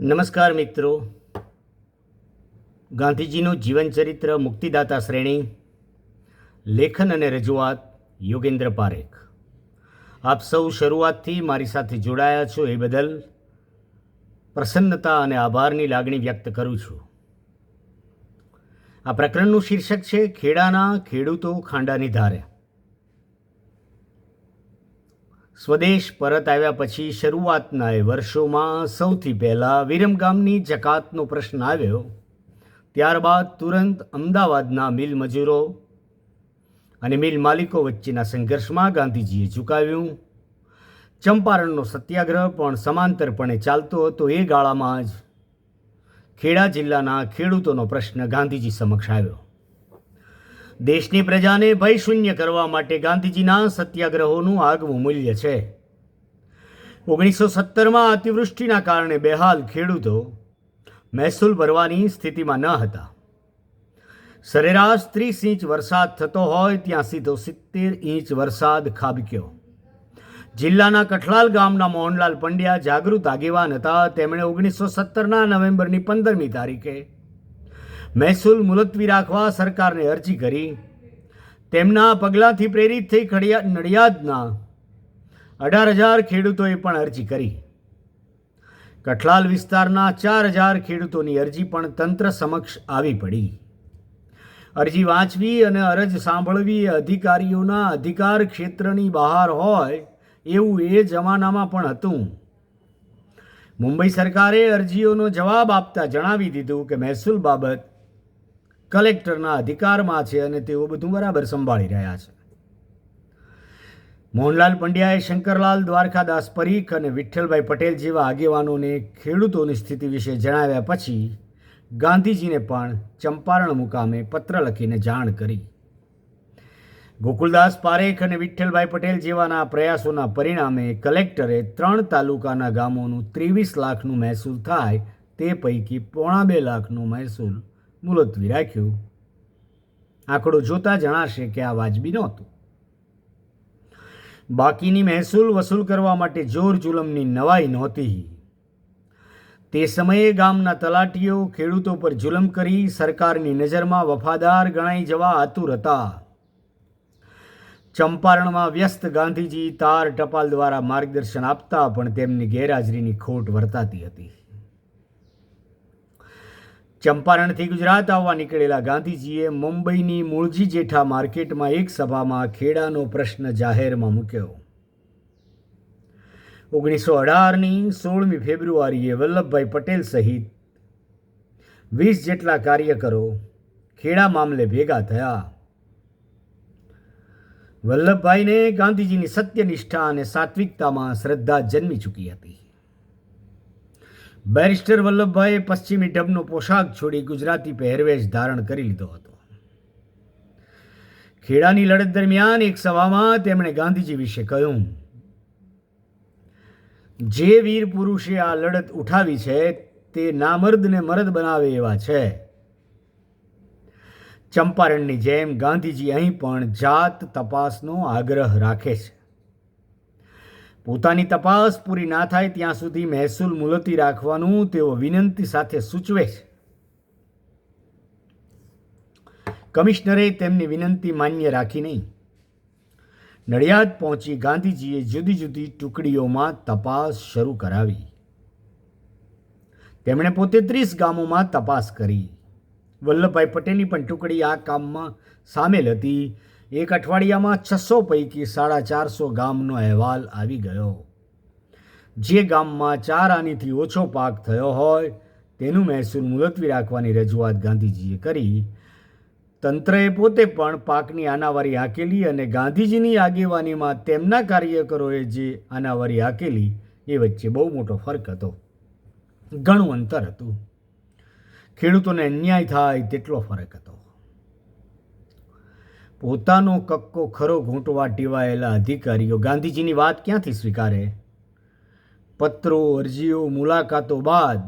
નમસ્કાર મિત્રો. ગાંધીજીનું જીવનચરિત્ર મુક્તિદાતા શ્રેણી, લેખન અને રજૂઆત યોગેન્દ્ર પારેખ. આપ સૌ શરૂઆતથી મારી સાથે જોડાયા છો એ બદલ પ્રસન્નતા અને આભારની લાગણી વ્યક્ત કરું છું. આ પ્રકરણનું શીર્ષક છે, ખેડાના ખેડૂતો ખાંડાની ધારે. સ્વદેશ પરત આવ્યા પછી શરૂઆતના વર્ષોમાં સૌથી પહેલાં વિરમગામની જકાતનો પ્રશ્ન આવ્યો. ત્યારબાદ તુરંત અમદાવાદના મિલ મજૂરો અને મિલ માલિકો વચ્ચેના સંઘર્ષમાં ગાંધીજીએ ઝુકાવ્યું. ચંપારણનો સત્યાગ્રહ પણ સમાંતરપણે ચાલતો હતો એ ગાળામાં જ. ખેડા જિલ્લાના ખેડૂતોનો પ્રશ્ન ગાંધીજી સમક્ષ આવ્યો. દેશની પ્રજાને ભયશૂન્ય કરવા માટે ગાંધીજીના સત્યાગ્રહોનું આગવું મૂલ્ય છે. ઓગણીસો સત્તરમાં અતિવૃષ્ટિના કારણે બેહાલ ખેડૂતો મહેસૂલ ભરવાની સ્થિતિમાં ન હતા. સરેરાશ ત્રીસ ઇંચ વરસાદ થતો હોય ત્યાં સીધો સિત્તેર ઇંચ વરસાદ ખાબક્યો. જિલ્લાના કઠલાલ ગામના મોહનલાલ પંડ્યા જાગૃત આગેવાન હતા. તેમણે ઓગણીસો સત્તરના નવેમ્બરની પંદરમી તારીખે મહેસૂલ મુલતવી રાખવા સરકારને અરજી કરી. તેમના પગલાંથી પ્રેરિત થઈ ખડિયા નડિયાદના અઢાર હજાર ખેડૂતોએ પણ અરજી કરી. કઠલાલ વિસ્તારના ચાર હજાર ખેડૂતોની અરજી પણ તંત્ર સમક્ષ આવી પડી. અરજી વાંચવી અને અરજ સાંભળવી અધિકારીઓના અધિકાર ક્ષેત્રની બહાર હોય એવું એ જમાનામાં પણ હતું. મુંબઈ સરકારે અરજીઓનો જવાબ આપતા જણાવી દીધું કે મહેસૂલ બાબત કલેક્ટરના અધિકારમાં છે અને તેઓ બધું બરાબર સંભાળી રહ્યા છે. મોહનલાલ પંડ્યાએ શંકરલાલ દ્વારકાદાસ પરીખ અને વિઠ્ઠલભાઈ પટેલ જેવા આગેવાનોને ખેડૂતોની સ્થિતિ વિશે જણાવ્યા પછી ગાંધીજીને પણ ચંપારણ મુકામે પત્ર લખીને જાણ કરી. ગોકુલદાસ પારેખ અને વિઠ્ઠલભાઈ પટેલ જેવાના પ્રયાસોના પરિણામે કલેક્ટરે ત્રણ તાલુકાના ગામોનું ત્રેવીસ લાખનું મહેસૂલ થાય તે પૈકી પોણા બે લાખનું મહેસૂલ મુલતવી રાખ્યું. આંકડો જોતા જણાશે કે આ વાજબી નહોતું. બાકીની મહેસૂલ વસૂલ કરવા માટે જોર જુલમની નવાઈ નહોતી. તે સમયે ગામના તલાટીઓ ખેડૂતો પર જુલમ કરી સરકારની નજરમાં વફાદાર ગણાઈ જવા આતુર હતા. ચંપારણમાં વ્યસ્ત ગાંધીજી તાર ટપાલ દ્વારા માર્ગદર્શન આપતા પણ તેમની ગેરહાજરીની ખોટ વર્તાતી હતી. ચંપારણથી ગુજરાત આવવા નીકળેલા ગાંધીજીએ મુંબઈની મૂળજી જેઠા માર્કેટમાં એક સભામાં ખેડાનો પ્રશ્ન જાહેરમાં મૂક્યો. ઓગણીસો અઢારની સોળમી ફેબ્રુઆરીએ વલ્લભભાઈ પટેલ સહિત વીસ જેટલા કાર્યકરો ખેડા મામલે ભેગા થયા. વલ્લભભાઈને ગાંધીજીની સત્યનિષ્ઠા અને સાત્વિકતામાં શ્રદ્ધા જન્મી ચૂકી હતી. બેરિસ્ટર વલ્લભભાઈએ પશ્ચિમી ઢબનો પોશાક છોડી ગુજરાતી પહેરવેશ ધારણ કરી લીધો હતો. ખેડાની લડત દરમિયાન એક સભામાં તેમણે ગાંધીજી વિશે કહ્યું, જે વીર પુરુષે આ લડત ઉઠાવી છે, તે નામર્દને મરદ બનાવે એવા છે. ચંપારણની જેમ ગાંધીજી અહીં પણ જાત તપાસનો આગ્રહ રાખે છે. પોતાની તપાસ પૂરી ના થાય ત્યાં સુધી મહેસૂલ મુલતી રાખવાનું તેઓ વિનંતી સાથે સૂચવે છે. કમિશનરે તેમની વિનંતી માન્ય રાખી નહીં. નડિયાદ પહોંચી ગાંધીજીએ જુદી જુદી ટુકડીઓમાં તપાસ શરૂ કરાવી. તેમણે પોતે ત્રીસ ગામોમાં તપાસ કરી. વલ્લભભાઈ પટેલની પણ ટુકડી આ કામમાં સામેલ હતી. એક અઠવાડિયામાં છસો પૈકી સાડા ચારસો ગામનો અહેવાલ આવી ગયો. જે ગામમાં ચાર આનીથી ઓછો પાક થયો હોય, તેનું મહેસૂલ મુલતવી રાખવાની રજૂઆત ગાંધીજીએ કરી. તંત્રએ પોતે પણ પાકની આનાવારી હાકેલી અને ગાંધીજીની આગેવાનીમાં તેમના કાર્યકરોએ જે આનાવારી હાકેલી, એ વચ્ચે બહુ મોટો ફરક હતો. ઘણું અંતર હતું. ખેડૂતોને અન્યાય થાય તેટલો ફરક હતો. પોતાનો કક્કો ખરો ઘૂંટવા ટેવાયેલા અધિકારીઓ ગાંધીજીની વાત ક્યાંથી સ્વીકારે? પત્રો, અરજીઓ, મુલાકાતો બાદ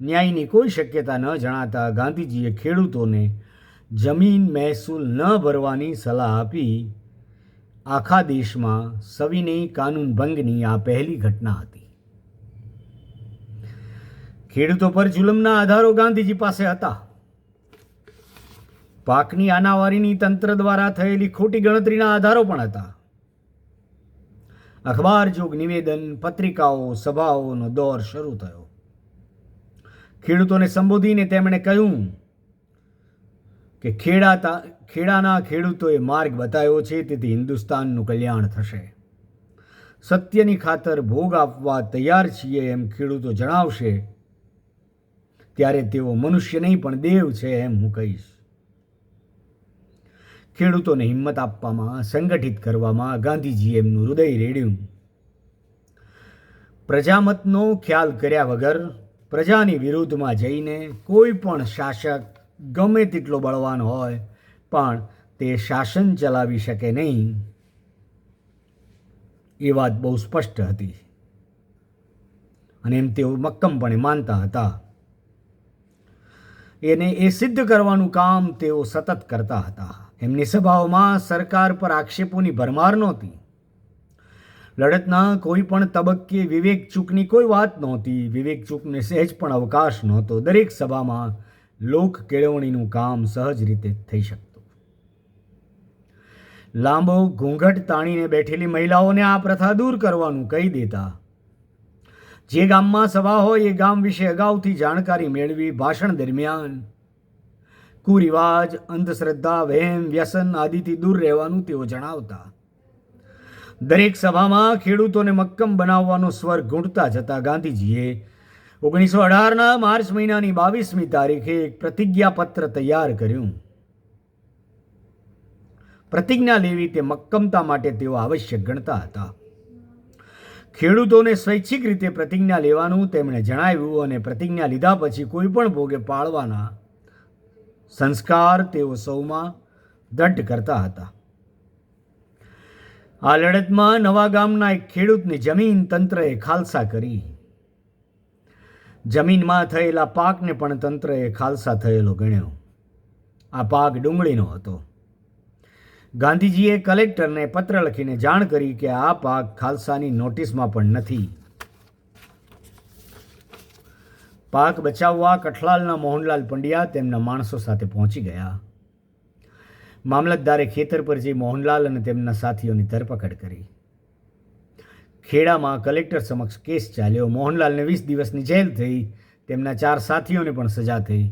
ન્યાયની કોઈ શક્યતા ન જણાતા ગાંધીજીએ ખેડૂતોને જમીન મહેસૂલ ન ભરવાની સલાહ આપી. આખા દેશમાં સવિનય કાનૂન ભંગની આ પહેલી ઘટના હતી. ખેડૂતો પર જુલમના આધારો ગાંધીજી પાસે હતા. પાકની આનાવારીની તંત્ર દ્વારા થયેલી ખોટી ગણતરીના આધારો પણ હતા. અખબાર જોગ નિવેદન, પત્રિકાઓ, સભાઓનો દોર શરૂ થયો. ખેડૂતોને સંબોધીને તેમણે કહ્યું કે ખેડાતા ખેડાના ખેડૂતોએ માર્ગ બતાવ્યો છે, તેથી હિન્દુસ્તાનનું કલ્યાણ થશે. સત્યની ખાતર ભોગ આપવા તૈયાર છીએ એમ ખેડૂતો જણાવશે. ત્યારે તેઓ મનુષ્ય નહીં, પણ દેવ છે એમ હું કહીશ. ખેડૂતોને હિંમત આપવામાં, સંગઠિત કરવામાં ગાંધીજી એમનું હૃદય રેડ્યું. પ્રજામતનો ખ્યાલ કર્યા વગર પ્રજાની વિરુદ્ધમાં જઈને કોઈ પણ શાસક ગમે તેટલો બળવાન હોય, પણ તે શાસન ચલાવી શકે નહીં. એ વાત બહુ સ્પષ્ટ હતી. અને એમ તેઓ મક્કમપણે માનતા હતા. એને એ સિદ્ધ કરવાનું કામ તેઓ સતત કરતા હતા. એમની સભાઓમાં સરકાર પર આક્ષેપોની ભરમાર નહોતી. લડતના કોઈ પણ તબક્કે વિવેક ચૂકની કોઈ વાત નહોતી. વિવેક ચૂકને સહેજ પણ અવકાશ નહોતો. દરેક સભામાં લોક કેળવણીનું કામ સહજ રીતે થઈ શકતું. લાંબો ઘૂંઘટ તાણીને બેઠેલી મહિલાઓને આ પ્રથા દૂર કરવાનું કહી દેતા જે ગામમાં સભા હોય એ ગામ વિશે અગાઉથી જાણકારી મેળવી ભાષણ દરમિયાન કુરિવાજ, અંધશ્રદ્ધા, વહેમ, વ્યસન આદિથી દૂર રહેવાનું તેઓ જણાવતા. દરેક સભામાં ખેડૂતોને મક્કમ બનાવવાનો સ્વર ઘૂંટતા જતા ગાંધીજીએ ઓગણીસો અઢારના માર્ચ મહિનાની બાવીસમી તારીખે એક પ્રતિજ્ઞાપત્ર તૈયાર કર્યું. પ્રતિજ્ઞા લેવી તે મક્કમતા માટે તેઓ આવશ્યક ગણતા હતા. ખેડૂતોને સ્વૈચ્છિક રીતે પ્રતિજ્ઞા લેવાનું તેમણે જણાવ્યું અને પ્રતિજ્ઞા લીધા પછી કોઈપણ ભોગે પાળવાના સંસ્કાર તેઓ સૌમાં દઢ કરતા હતા. આ લડતમાં નવા ગામના એક ખેડૂતની જમીન તંત્રએ ખાલસા કરી. જમીનમાં થયેલા પાકને પણ તંત્રએ ખાલસા થયેલો ગણ્યો. આ પાક ડુંગળીનો હતો. ગાંધીજીએ કલેક્ટરને પત્ર લખીને જાણ કરી કે આ પાક ખાલસાની નોટિસમાં પણ નથી. પાક બચાવવા કઠલાલના મોહનલાલ પંડ્યા તેમના માણસો સાથે પહોંચી ગયા. મામલતદારે ખેતર પર જઈ મોહનલાલ અને તેમના સાથીઓની ધરપકડ કરી. ખેડામાં કલેક્ટર સમક્ષ કેસ ચાલ્યો. મોહનલાલને વીસ દિવસની જેલ થઈ. તેમના ચાર સાથીઓને પણ સજા થઈ.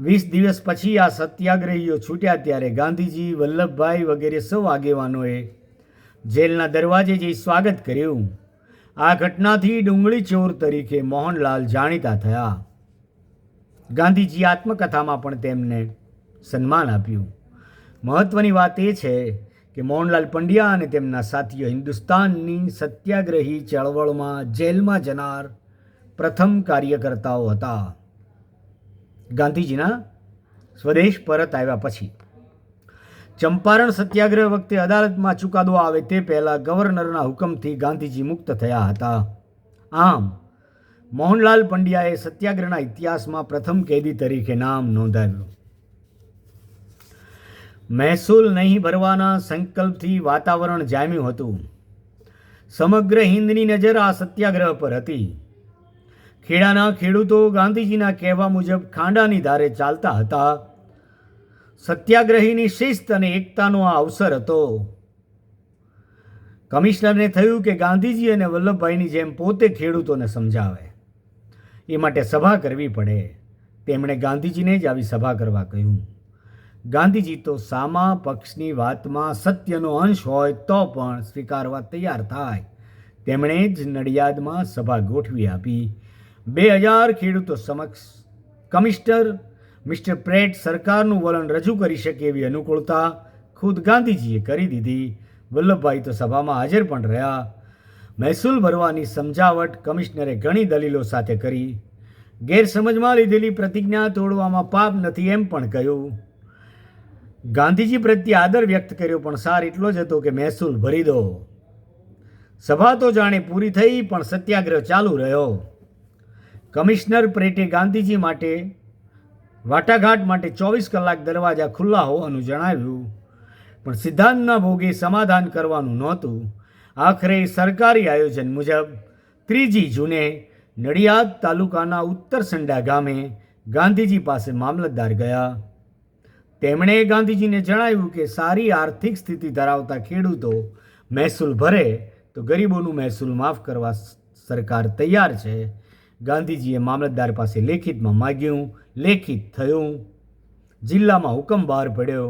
વીસ દિવસ પછી આ સત્યાગ્રહીઓ છૂટ્યા ત્યારે ગાંધીજી, વલ્લભભાઈ વગેરે સૌ આગેવાનોએ જેલના દરવાજે જઈ સ્વાગત કર્યું. આ ઘટનાથી ડુંગળી ચોર તરીકે મોહનલાલ જાણીતા થયા. ગાંધીજી આત્મકથામાં પણ તેમને સન્માન આપ્યું. મહત્વની વાત એ છે કે મોહનલાલ પંડ્યા અને તેમના સાથીઓ હિન્દુસ્તાનની સત્યાગ્રહી ચળવળમાં જેલમાં જનાર પ્રથમ કાર્યકર્તાઓ હતા. ગાંધીજીના સ્વદેશ પરત આવ્યા પછી. ચંપારણ સત્યાગ્રહ વખતે અદાલતમાં ચુકાદો આવે તે પહેલાં ગવર્નરના હુકમથી ગાંધીજી મુક્ત થયા હતા. આમ, મોહનલાલ પંડ્યાએ સત્યાગ્રહના ઇતિહાસમાં પ્રથમ કેદી તરીકે નામ નોંધાવ્યું. મહેસૂલ નહીં ભરવાના સંકલ્પથી વાતાવરણ જામ્યું હતું. સમગ્ર હિન્દની નજર આ સત્યાગ્રહ પર હતી. ખેડાના ખેડૂતો ગાંધીજીના કહેવા મુજબ ખાંડાની ધારે ચાલતા હતા. સત્યાગ્રહીની શિસ્ત અને એકતાનો આ અવસર હતો. કમિશનરને થયું કે ગાંધીજી અને વલ્લભભાઈની જેમ પોતે ખેડૂતોને સમજાવે. એ માટે સભા કરવી પડે. તેમણે ગાંધીજીને જ આવી સભા કરવા કહ્યું. ગાંધીજી તો સામા પક્ષની વાતમાં સત્યનો અંશ હોય તો પણ સ્વીકારવા તૈયાર થાય. તેમણે જ નડિયાદમાં સભા ગોઠવી આપી. બે હજાર ખેડૂતો સમક્ષ કમિશનર મિસ્ટર પ્રેટ સરકારનું વલણ રજૂ કરી શકે એવી અનુકૂળતા ખુદ ગાંધીજીએ કરી દીધી. વલ્લભભાઈ તો સભામાં હાજર પણ રહ્યા. મહેસૂલ ભરવાની સમજાવટ કમિશનરે ઘણી દલીલો સાથે કરી. ગેરસમજમાં લીધેલી પ્રતિજ્ઞા તોડવામાં પાપ નથી એમ પણ કહ્યું. ગાંધીજી પ્રત્યે આદર વ્યક્ત કર્યો, પણ સાર એટલો જ હતો કે મહેસૂલ ભરી દો. સભા તો જાણે પૂરી થઈ, પણ સત્યાગ્રહ ચાલુ રહ્યો. કમિશનર પ્રેટે ગાંધીજી માટે વાટાઘાટ માટે ચોવીસ કલાક દરવાજા ખુલ્લા હોવાનું જણાવ્યું. પણ સિદ્ધાંતના ભોગે સમાધાન કરવાનું નહોતું. આખરે સરકારી આયોજન મુજબ ત્રીજી જૂને નડિયાદ તાલુકાના ઉત્તર સંડા ગામે ગાંધીજી પાસે મામલતદાર ગયા. તેમણે ગાંધીજીને જણાવ્યું કે સારી આર્થિક સ્થિતિ ધરાવતા ખેડૂતો મહેસૂલ ભરે તો ગરીબોનું મહેસૂલ માફ કરવા સરકાર તૈયાર છે. ગાંધીજીએ મામલતદાર પાસે લેખિતમાં માગ્યું, લેખિત થયું. જિલ્લામાં હુકમ બહાર પડ્યો.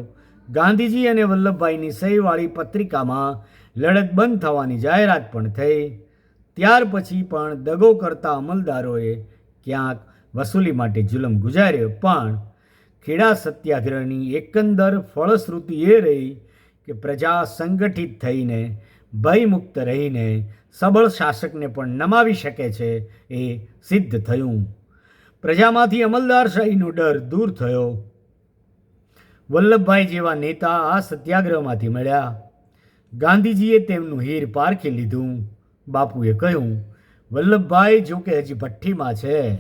ગાંધીજી અને વલ્લભભાઈની સહીવાળી પત્રિકામાં લડત બંધ થવાની જાહેરાત પણ થઈ. ત્યાર પછી પણ દગો કરતા અમલદારોએ ક્યાંક વસૂલી માટે જુલમ ગુજાર્યો, પણ ખેડા સત્યાગ્રહની એકંદર ફળશ્રુતિ એ રહી કે પ્રજા સંગઠિત થઈને ભયમુક્ત રહીને સબળ શાસકને પણ નમાવી શકે છે એ સિદ્ધ થયું. પ્રજામાંથી અમલદારશાહીનો ડર દૂર થયો. વલ્લભભાઈ જેવા નેતા આ સત્યાગ્રહમાંથી મળ્યા. ગાંધીજીએ તેમનું હીર પારખી લીધું. બાપુએ કહ્યું, વલ્લભભાઈ, જો કે હજી ભઠ્ઠીમાં છે,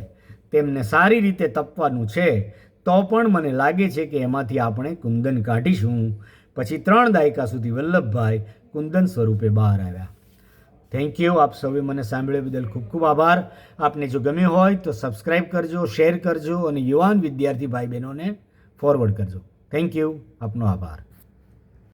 તેમને સારી રીતે તપવાનું છે, તો પણ મને લાગે છે કે એમાંથી આપણે કુંદન કાઢીશું. પછી ત્રણ દાયકા સુધી વલ્લભભાઈ કુંદન સ્વરૂપે બહાર આવ્યા. થેન્ક યુ આપ સૌએ મને સાંભળ્યા બદલ ખૂબ ખૂબ આભાર. આપને જો ગમ્યું હોય તો સબસ્ક્રાઈબ કરજો શેર કરજો અને યુવાન વિદ્યાર્થી ભાઈ બહેનોને ફોરવર્ડ કરજો. થેન્ક યુ આપનો આભાર.